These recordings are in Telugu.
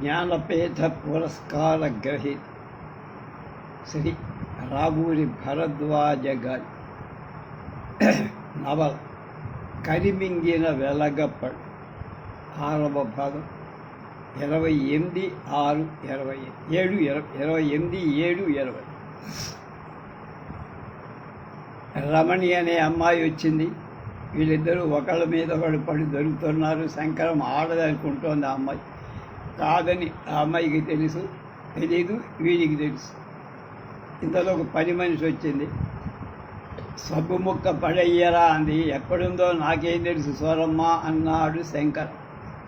జ్ఞానపీఠ పురస్కార గ్రహీత శ్రీ రాబూరి భరద్వాజ గారి నవల కరిమింగిన వెలగప్పడు ఆరవ భాగం ఇరవై ఎనిమిది ఆరు ఇరవై ఏడు ఇరవై ఇరవై ఎనిమిది ఏడు ఇరవై. రమణి అనే అమ్మాయి వచ్చింది. వీళ్ళిద్దరూ ఒకళ్ళ మీద ఒకళ్ళు పడి దొరుకుతున్నారు. శంకరం ఆడదనుకుంటోంది ఆ అమ్మాయి. కాదని ఆ అమ్మాయికి తెలుసు తెలీదు వీడికి తెలుసు. ఇంతలో ఒక పని మనిషి వచ్చింది. సబ్బు ముక్క పడయ్యరా అంది. ఎక్కడుందో నాకేం తెలుసు సోరమ్మ అన్నాడు శంకర్.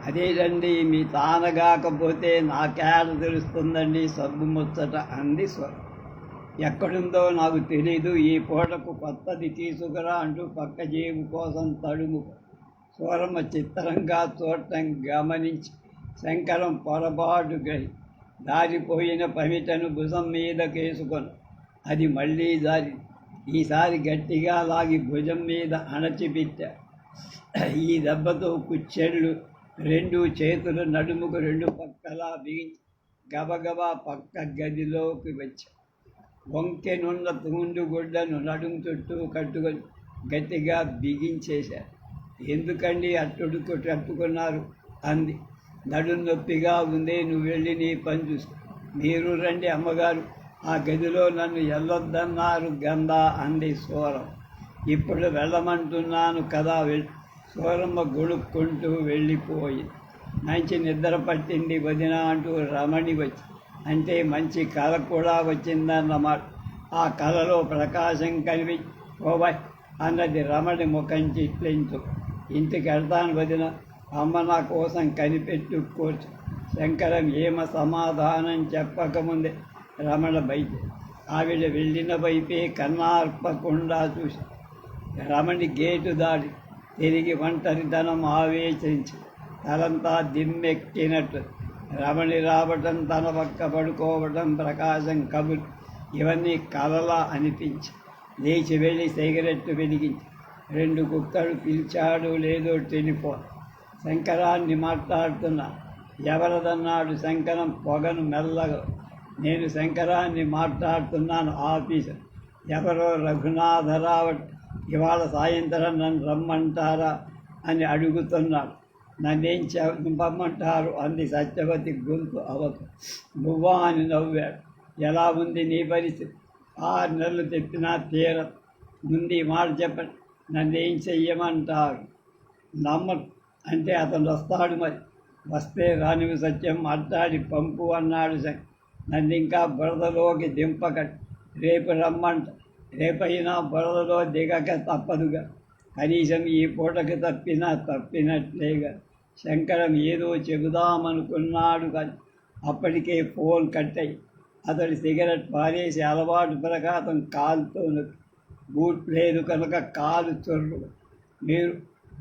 అదేనండి మీ తానగాకపోతే నాకేడ తెలుస్తుందండి సబ్బు ముచ్చట అంది స్వరం. ఎక్కడుందో నాకు తెలీదు ఈ పూటకు కొత్తది తీసుకురా అంటూ పక్క జేబు కోసం తడుము స్వరమ్మ చిత్రంగా చూడటం గమనించి శంకరం పొరపాటు గ్రహి దారిపోయిన పమిటను భుజం మీద కేసుకొని. అది మళ్ళీ దారి. ఈసారి గట్టిగా లాగి భుజం మీద అణచిపెట్టా ఈ దెబ్బతో కుచ్చెళ్ళు రెండు చేతులు నడుముకు రెండు పక్కలా బిగించి గబగబా పక్క గదిలోకి వచ్చా. వంకెనున్న తుండు గుడ్డను నడుము చుట్టూ కట్టుకొని గట్టిగా బిగించేశారు ఎందుకండి అట్టుడుకు కట్టుకున్నారు అంది. నడుం నొప్పిగా ఉంది నువ్వు వెళ్ళి నీ పని చూసుకో. మీరు రండి అమ్మగారు ఆ గదిలో నన్ను వెళ్ళొద్దన్నారు గందా అంది సూరం. ఇప్పుడు వెళ్ళమంటున్నాను కదా వెళ్ళి సూరమ్మ గొడుక్కుంటూ వెళ్ళిపోయి. మంచి నిద్ర పట్టింది వదిన అంటూ రమణి వచ్చి. అంటే మంచి కళ కూడా వచ్చిందన్నమాట. ఆ కళలో ప్రకాశం కనిపి ఓవై అన్నది రమణి ముఖం చిట్లించు. ఇంటికి వెళ్తాను వదిన. అమ్మ నా కోసం కనిపెట్టుకోచ్చు శంకరం ఏమ సమాధానం చెప్పకముందే రమణ బయట ఆవిడ వెళ్ళిన వైపే కన్నార్పకుండా చూసి రమణి గేటు దాడి తిరిగి ఒంటరితనం ఆవేశించి తలంతా దిమ్మెక్కినట్టు రమణి రావటం తన పక్క పడుకోవటం ప్రకాశం కబురు. ఇవన్నీ కలలా అనిపించి లేచి వెళ్ళి సిగరెట్టు వెలిగించి రెండు కుక్కలు పిలిచాడు లేదో టెలిఫోన్. శంకరాన్ని మాట్లాడుతున్నా. ఎవరదన్నాడు శంకరం పొగను మెల్లగా. నేను శంకరాన్ని మాట్లాడుతున్నాను ఆఫీసు. ఎవరో రఘునాథరావు ఇవాళ సాయంత్రం నన్ను రమ్మంటారా అని అడుగుతున్నాడు. నన్నేం చెప్పమంటారు అంది సత్యవతి గొంతు అవకు నువ్వా అని నవ్వాడు. ఎలా ఉంది నీ పరిస్థితి? ఆరు నెలలు చెప్పినా తీర ముందు మాట చెప్పండి. నన్నేం చెయ్యమంటారు? నమ్మ అంటే అతను వస్తాడు మరి. వస్తే రానివి సత్యం మాట్లాడి పంపు అన్నాడు సత్యం నన్ను ఇంకా బురదలోకి దింపకట్ రేపు రమ్మంట. రేపైనా బురదలో దిగక తప్పదుగా. కనీసం ఈ పూటకి తప్పినా తప్పినట్లేగా. శంకరం ఏదో చెబుదామనుకున్నాడు కానీ అప్పటికే ఫోన్ కట్టయి. అతడు సిగరెట్ పారేసి అలవాటు ప్రకారం కాలుతో బూట్ లేదు కనుక కాలు చొర్రు మీరు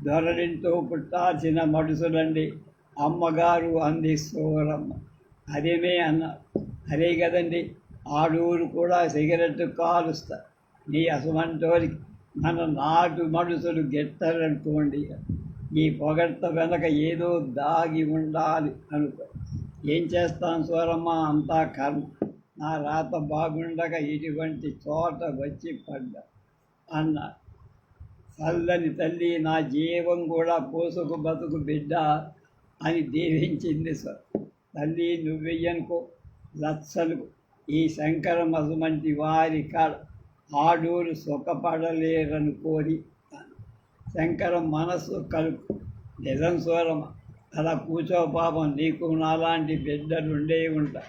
దొరలింతో పుట్టాల్సిన మడుసులండి అమ్మగారు అంది సోరమ్మ. అదేమే అన్న. అదే కదండి. ఆడూరు కూడా సిగరెట్ కాలుస్తా. నీ అసమంటోరికి మన నాటు మనుషులు గెట్టారనుకోండి ఈ పొగడ్త వెనక ఏదో దాగి ఉండాలి అనుకో. ఏం చేస్తాను సోరమ్మ? అంతా కర్మ. నా రాత బాగుండగా ఇటువంటి చోట వచ్చి పడ్డా. అన్న. చల్లని తల్లి నా జీవం కూడా పోసుకు బతుకు బిడ్డ అని దీవించింది సార్ తల్లి నువ్వెయ్యనుకో. లచ్చలు ఈ శంకర మధుమంటి వారి కాడ ఆడూరు సుఖపడలేరనుకోని శంకరం మనస్సు కలుపు. నిజం సూరమ అలా కూర్చో పాపం నీకు నాలాంటి బిడ్డలుండే ఉంటా.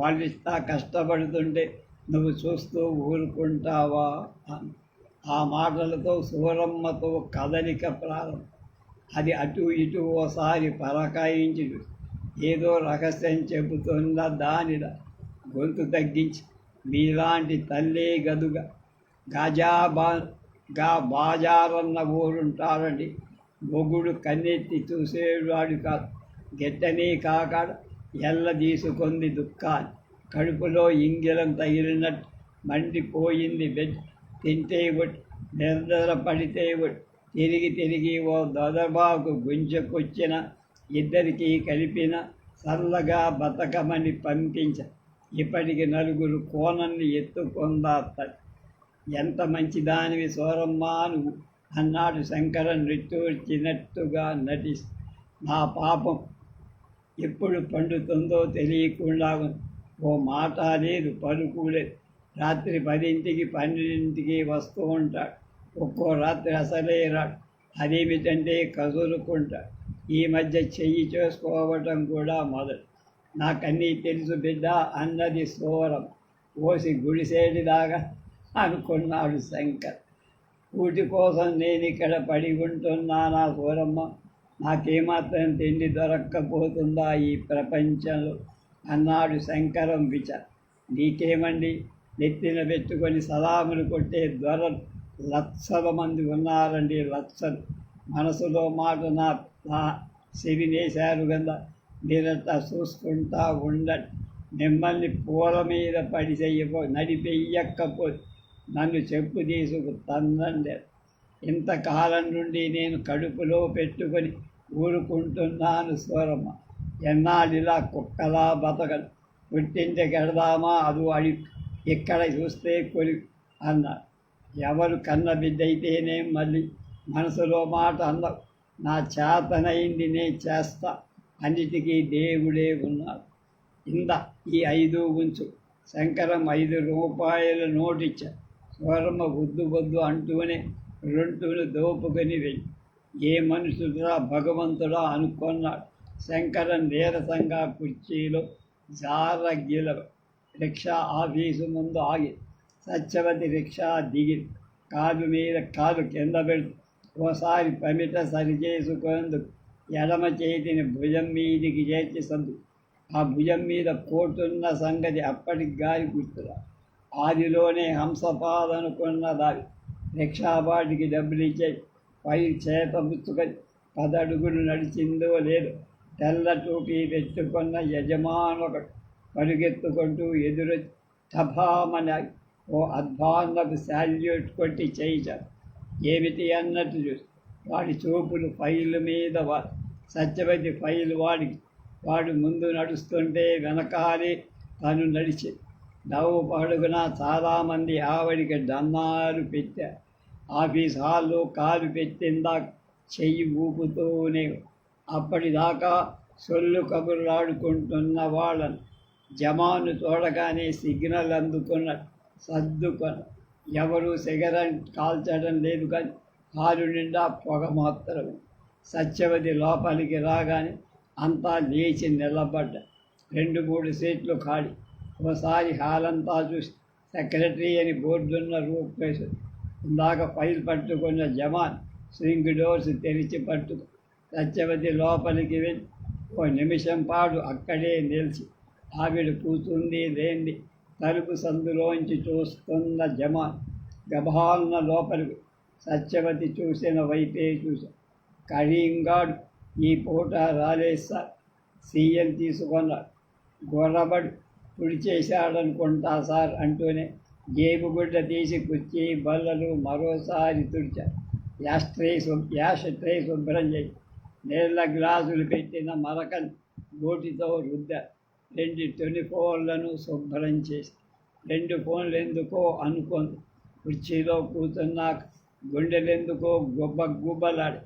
వాళ్ళు ఇస్తా కష్టపడుతుంటే నువ్వు చూస్తూ ఊరుకుంటావా? అని. ఆ మాటలతో సూరమ్మతో కదలిక ప్రారంభం. అది అటు ఇటు ఓసారి పరకాయించుడు. ఏదో రహస్యం చెబుతున్న దానిలా గొంతు తగ్గించి మీలాంటి తల్లే గదుగా గజాబా గా బాజారన్న ఊరుంటారండి మొగుడు కన్నెత్తి చూసేవాడు కాదు. గెట్టనే కాకాడు ఎల్ల తీసుకుంది దుఃఖాన్ని కడుపులో ఇంగిలం తగిలినట్టు మండిపోయింది బెడ్ తింటే ఒట్టి నిర్దర పడితే తిరిగి తిరిగి ఓ దొదబాకు గుంజకొచ్చిన ఇద్దరికీ కలిపిన చల్లగా బతకమని పంపించ. ఇప్పటికి నలుగురు కోనల్ని ఎత్తుకొందా ఎంత మంచిదానివి సోరమ్మా నువ్వు అన్నాడు శంకరన్ రిట్టూర్చినట్టుగా నటి నా పాపం ఎప్పుడు పండుతుందో తెలియకుండా ఓ మాట లేదు పలుకు లేదు. రాత్రి పదింటికి పన్నెండింటికి వస్తూ ఉంటాడు. ఒక్కో రాత్రి అసలే రాడు. అదేమిటంటే కదులుకుంటాడు ఈ మధ్య చెయ్యి చేసుకోవటం కూడా మొదలు. నాకన్నీ తెలుసు బిడ్డ అన్నది సోరం. ఓసి గుడిసేటిదాగా అనుకున్నాడు శంకర్. కూటి కోసం నేను ఇక్కడ పడి ఉంటున్నానా సూరమ్మ? నాకేమాత్రం తిండి దొరక్కపోతుందా ఈ ప్రపంచంలో? అన్నాడు శంకరం విచార్. నీకేమండి? నెత్తిన పెట్టుకొని సలాములు కొట్టే దొర లక్షల మంది ఉన్నారండి లక్షలు మనసులో మాట నా నా కదా మీరట్లా చూసుకుంటా ఉండండి మిమ్మల్ని పూల మీద పడి చెయ్యపో నడిపెయ్యకపోతే నన్ను చెప్పు తీసుకు తన్నండి ఇంతకాలం నుండి నేను కడుపులో పెట్టుకొని ఊరుకుంటున్నాను స్వరమ్మ ఎన్నాళ్ళిలా కుక్కలా బతకదు పుట్టింటికి వెళదామా అది అడి ఇక్కడ చూస్తే కొలి అన్నారు ఎవరు కన్న బిడ్డ అయితేనే మళ్ళీ మనసులో మాట అన్న నా చేతనైంది నే చేస్తా. అన్నిటికీ దేవుడే ఉన్నాడు ఇంద ఈ ఐదు ఉంచు. శంకరం ఐదు రూపాయల నోటిచ్చా. స్వరమ్మ వద్దు వద్దు అంటూనే రెండును దోపుకొని వెళ్ళి. ఏ మనుషుడురా భగవంతుడా అనుకున్నాడు. శంకరం నీరసంగా కుర్చీలో జారగిల రిక్షా ఆఫీసు ముందు ఆగి సత్యవతి రిక్షా దిగి కాలు మీద కాలు కింద పెడుతూ ఓసారి పమిట సరిచేసుకుందుకు ఎడమ చేతిని భుజం మీదికి చేర్చి సందు ఆ భుజం మీద కోటున్న సంగతి అప్పటికి గాలి గుర్తురా ఆదిలోనే హంసపాదనుకున్న దావి రిక్షాబాటికి డబ్బులు ఇచ్చే పై చేత ముచ్చుకొని పదడుగులు నడిచిందో లేదు తెల్ల టోపీ పెట్టుకున్న యజమానొకడు పరుగెత్తుకుంటూ ఎదురు టభామని ఓ అధ్వాన్నకు శాల్యూట్ కొట్టి చేయటం ఏమిటి అన్నట్టు చూసి వాడి చూపులు ఫైల్ మీద వా సత్యవతి ఫైల్ వాడికి వాడు ముందు నడుస్తుంటే వెనకాలే తను నడిచి నవ్వు పడుగున చాలామంది ఆవిడికి డన్నారు పెట్టారు ఆఫీస్ హాల్లో కాలు పెట్టిందా చెయ్యి ఊపుతూనే అప్పటిదాకా సొల్లు కబుర్లాడుకుంటున్న వాళ్ళను జమాను చూడగానే సిగ్నల్ అందుకున్న సర్దుకొన ఎవరు సిగరెట్ కాల్చడం లేదు కానీ కారు నిండా పొగ మాత్రమే. సత్యవతి లోపలికి రాగానే అంతా లేచి నిలబడ్డ. రెండు మూడు సీట్లు ఖాళీ. ఒకసారి హాల్ అంతా చూసి సెక్రటరీ అని బోర్డున్న రూపేసి ఇందాక ఫైల్ పట్టుకున్న జమాన్ స్వింగ్ డోర్స్ తెరిచి పట్టుకు. సత్యవతి లోపలికి వెళ్ళి ఓ నిమిషం పాటు అక్కడే నిలిచి ఆవిడ కూతుంది లేంది తలుపు సందులోంచి చూస్తున్న జమ గభాన్న లోపలికి సత్యవతి చూసిన వైపే చూసా కరీంగాడు ఈ పూట రాలేస్తా సార్. సీఎం తీసుకున్నాడు గొర్రబడి పుడి చేశాడనుకుంటా సార్ అంటూనే జేబు గుడ్డ తీసి కుర్చీ బల్లలు మరోసారి తుడిచారు యాష్ ట్రే శుభ్ యాష్ ట్రే శుభ్రం చేసి నీళ్ళ గ్లాసులు పెట్టిన మరకను బోటితో రుద్దారు రెండు టెలిఫోన్లను శుభ్రం చేసి రెండు ఫోన్లు ఎందుకో అనుకుంది కుర్చీలో కూర్చున్నాక గుండెలెందుకో గుబ్బ గుబ్బలాడి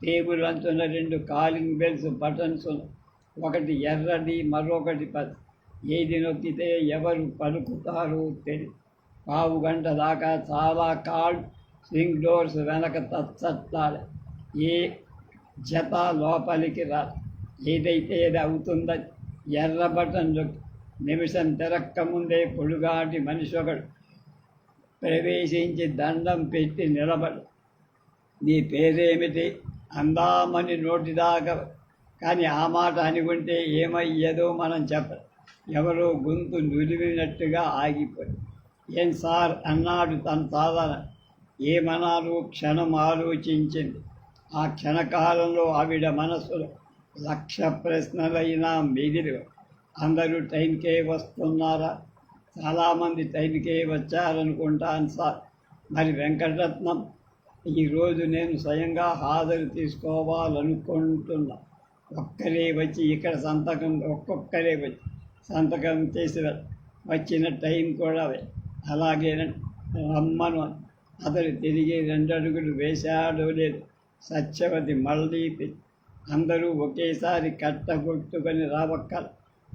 టేబుల్ అంతున్న రెండు కాలింగ్ బెల్స్ బటన్స్ ఒకటి ఎర్రది మరొకటి పది. ఏది నొక్కితే ఎవరు పలుకుతారో తెలియదు పావు గంట దాకా చాలా కాల్ స్వింగ్ డోర్స్ వెనక తచ్చట్లాడే. ఏ జత లోపలికి రా ఏదైతే ఏది అవుతుందని ఎర్ర నిమిషం తిరక్క ముందే పొడుగాటి మనిషి ఒకడు ప్రవేశించి దండం పెట్టి నిలబడు. నీ పేరేమిటి? అందామని నోటిదాకా కానీ ఆ మాట అనుకుంటే ఏమయ్యేదో మనం చెప్ప ఎవరో గొంతు నులివినట్టుగా ఆగిపోయి. ఏం సార్ అన్నాడు తన సాధారణ ఏమనాలో క్షణం ఆలోచించింది. ఆ క్షణకాలంలో ఆవిడ మనసులో లక్ష ప్రశ్నలైనా మిగిలి. అందరూ టైంకే వస్తున్నారా? చాలామంది టైంకే వచ్చారనుకుంటాను సార్. మరి వెంకటరత్నం ఈరోజు నేను స్వయంగా హాజరు తీసుకోవాలనుకుంటున్నా. ఒక్కరే వచ్చి ఇక్కడ సంతకం ఒక్కొక్కరే వచ్చి సంతకం చేసి వచ్చిన టైం కూడా అలాగే రమ్మను. అతడు తిరిగి రెండు అడుగులు వేశాడో లేదు. సత్యవతి మళ్ళీ అందరూ ఒకేసారి కట్టగొట్టుకొని రావక్క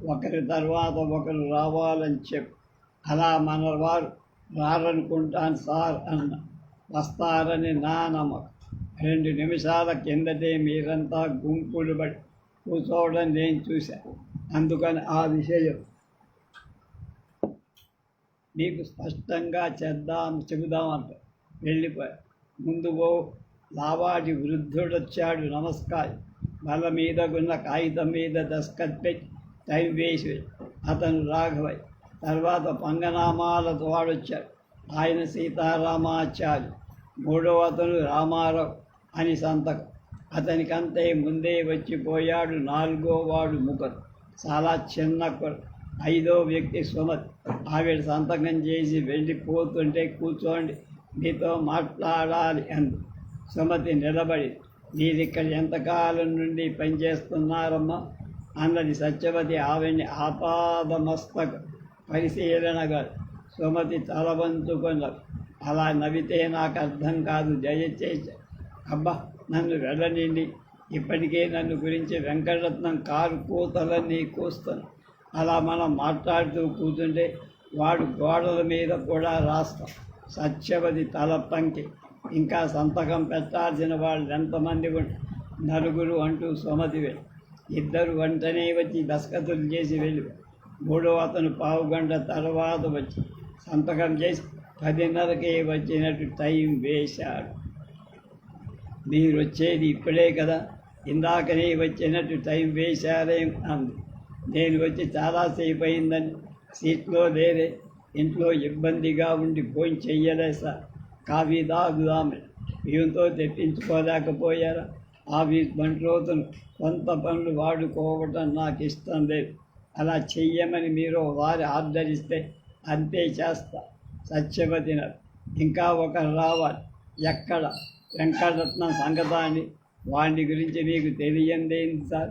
ఒకరి తర్వాత ఒకరు రావాలని చెప్పు. అలా మన వారు రారనుకుంటాను సార్ అన్న. వస్తారని నా నమ్మకం. రెండు నిమిషాల కిందటే మీరంతా గుంపులు పడి కూర్చోవడం నేను చూశాను అందుకని ఆ విషయం మీకు స్పష్టంగా చేద్దాం చెబుదామంట వెళ్ళిపోయా. ముందు ఓ లావాటి వృద్ధుడొచ్చాడు. నమస్కారం. బల మీద ఉన్న కాగితం మీద దస్కత్ పెట్టి టైం వేసి అతను రాఘవై తర్వాత పంగనామాలతో వాడొచ్చాడు ఆయన సీతారామాచారి మూడవ అతను రామారావు అని సంతకం। అతనికంతే ముందే వచ్చిపోయాడు నాలుగో వాడు ముఖరు చాలా చిన్న కుర్ర. ఐదో వ్యక్తి సుమతి। ఆవిడ సంతకం చేసి వెళ్ళిపోతుంటే కూర్చోండి మీతో మాట్లాడాలి అంది। సుమతి నిలబడి మీరిక్కడ ఎంతకాలం నుండి పనిచేస్తున్నారమ్మా? అన్నది సత్యవతి ఆవిని ఆపాదమస్తక పరిశీలనగా సుమతి తలవంచుకున్నది. అలా నవ్వితే నాకు అర్థం కాదు. దయచేసి అబ్బా నన్ను వెళ్ళనిండి. ఇప్పటికే నన్ను గురించి వెంకటరత్నం కారు కూతలన్నీ కూస్తాను. అలా మనం మాట్లాడుతూ కూర్చుంటే వాడు గోడల మీద కూడా రాస్తాం. సత్యవతి తల పంకి. ఇంకా సంతకం పెట్టాల్సిన వాళ్ళు ఎంతమంది నలుగురు అంటూ సుమతి ఇద్దరు వెంటనే వచ్చి దస్కతులు చేసి వెళ్ళి. మూడో అతను పావు గంట తర్వాత వచ్చి సంతకం చేసి పదిన్నరకే వచ్చినట్టు టైం వేశాడు. మీరు వచ్చేది ఇప్పుడే కదా. ఇందాకనే వచ్చినట్టు టైం వేశారే అంది. నేను వచ్చి చాలాసేపు అయిందని సీట్లో లేరే ఇంట్లో ఇబ్బందిగా ఉండి ఫోన్ చెయ్యలే సార్. కాఫీ తాగుదామని బియ్యంతో తెప్పించుకోలేకపోయారా? ఆఫీస్ బంట్రోతును కొంత పనులు వాడుకోవటం నాకు ఇష్టం లేదు. అలా చెయ్యమని మీరు వారి ఆర్డర్ ఇస్తే అంతే చేస్తా. సత్యవతి ఇంకా ఒకరు రావాలి. ఎక్కడ? వెంకటరత్నం సంగతాన్ని వాడి గురించి మీకు తెలియందేంది సార్?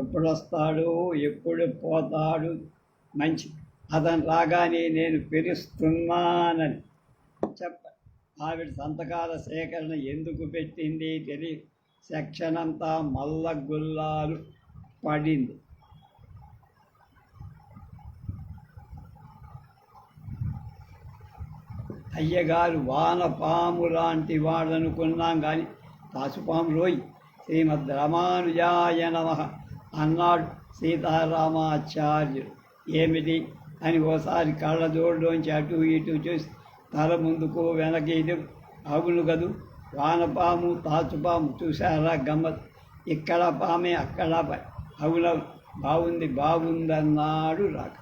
ఎప్పుడు వస్తాడు ఎప్పుడు పోతాడు? మంచి. అతను రాగానే నేను పిలుస్తున్నానని చెప్ప ఆవిడ సంతకాల సేకరణ ఎందుకు పెట్టింది తెలి సెక్షన్ అంతా మల్ల గుల్లాలు పడింది. అయ్యగారు వానపాము లాంటి వాడనుకున్నాం కానీ పాసుపాము రోయ్. శ్రీమద్ రామానుజాయ నమ అన్నాడు సీతారామాచార్యుడు. ఏమిటి? అని ఓసారి కళ్ళ జోడులోంచి అటు ఇటు చూసి తల ముందుకు వెనక ఆగులు కదూ. వానపాము తాచుపాము చూసారా గమ్మత్. ఇక్కడ పామే అక్కడ అవుల బాగుంది బాగుందన్నాడు రాక.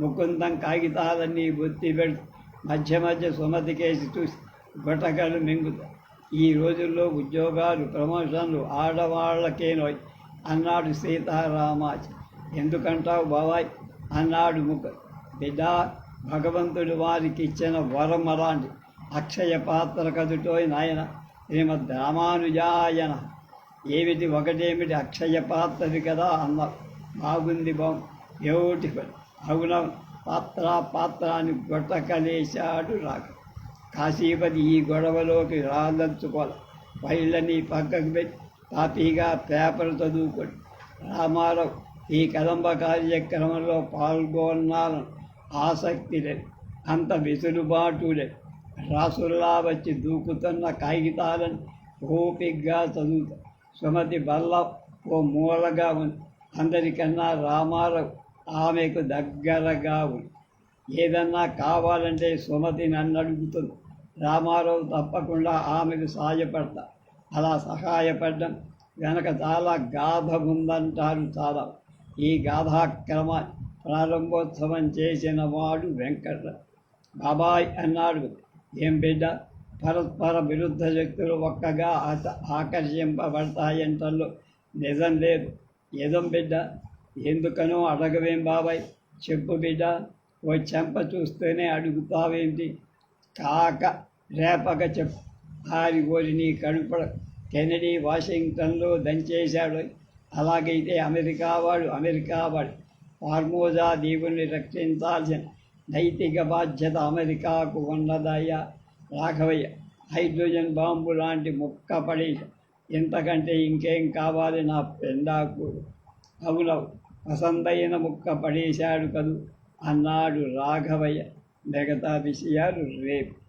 ముకుందం కాగితాలన్నీ బొత్తి పెడుతూ మధ్య మధ్య సుమతికేసి చూసి గుటకలు మింగుతా. ఈ రోజుల్లో ఉద్యోగాలు ప్రమోషన్లు ఆడవాళ్ళకేనోయ్ అన్నాడు సీతారామాచి ఎందుకంటావు బాబాయ్? అన్నాడు ముఖ బిడ్డా భగవంతుడు వారికి ఇచ్చిన వరం అలాంటి అక్షయ పాత్ర కదుటోయ్ నాయన. శ్రీమద్ రామానుజాయన ఏమిటి ఒకటేమిటి అక్షయ పాత్రది కదా అన్నారు బాగుంది బాగు బ్యూటిఫుల్. అవున? పాత్ర పాత్ర అని గొట్టకలేశాడు రాక కాశీపతి ఈ గొడవలోకి రాదలుచుకోవాలి ఫైళ్ళని పక్కకు పెట్టి తాపీగా పేపర్ చదువుకోండి. రామారావు ఈ కదంబ కార్యక్రమంలో పాల్గొన్నాను ఆసక్తిలే అంత వెసులుబాటులే. రాసుల్లా వచ్చి దూకుతున్న కాగితాలను ఓపిగ్గా చదువుతా. సుమతి బల్ల ఓ మూలగా ఉంది అందరికన్నా రామారావు ఆమెకు దగ్గరగా ఉంది ఏదన్నా కావాలంటే సుమతి నన్ను అడుగుతుంది రామారావు తప్పకుండా ఆమెకు సహాయపడతా. అలా సహాయపడడం వెనక చాలా గాథ ఉందంటారు చాలా. ఈ గాథాక్రమాన్ని ప్రారంభోత్సవం చేసిన వాడు వెంకట బాబాయ్ అన్నాడు. ఏం బిడ్డ? పరస్పర విరుద్ధ శక్తులు ఒక్కగా ఆస ఆకర్షింపబడతాయంటలో నిజం లేదు. నిజం బిడ్డ? ఎందుకనో అడగవేం బాబాయ్? చెప్పు బిడ్డ ఓ చెంప చూస్తేనే అడుగుతావేంటి? కాక రేపక చెప్పు. ఆరి ఓరి నీ కడుపడ కెనడీ వాషింగ్టన్లో దంచేశాడు. అలాగైతే అమెరికా వాడు అమెరికా వాడు. ఫార్మోజా దీవుని రక్షించాల్సిన నైతిక బాధ్యత అమెరికాకు ఉన్నదయ్యా రాఘవయ్య. హైడ్రోజన్ బాంబు లాంటి ముక్క పడి ఇంతకంటే ఇంకేం కావాలి నా పెండాకు? అవునవు వసందైన ముక్క పడేశాడు కదూ అన్నాడు రాఘవయ్య. మిగతా విషయాలు రేపు.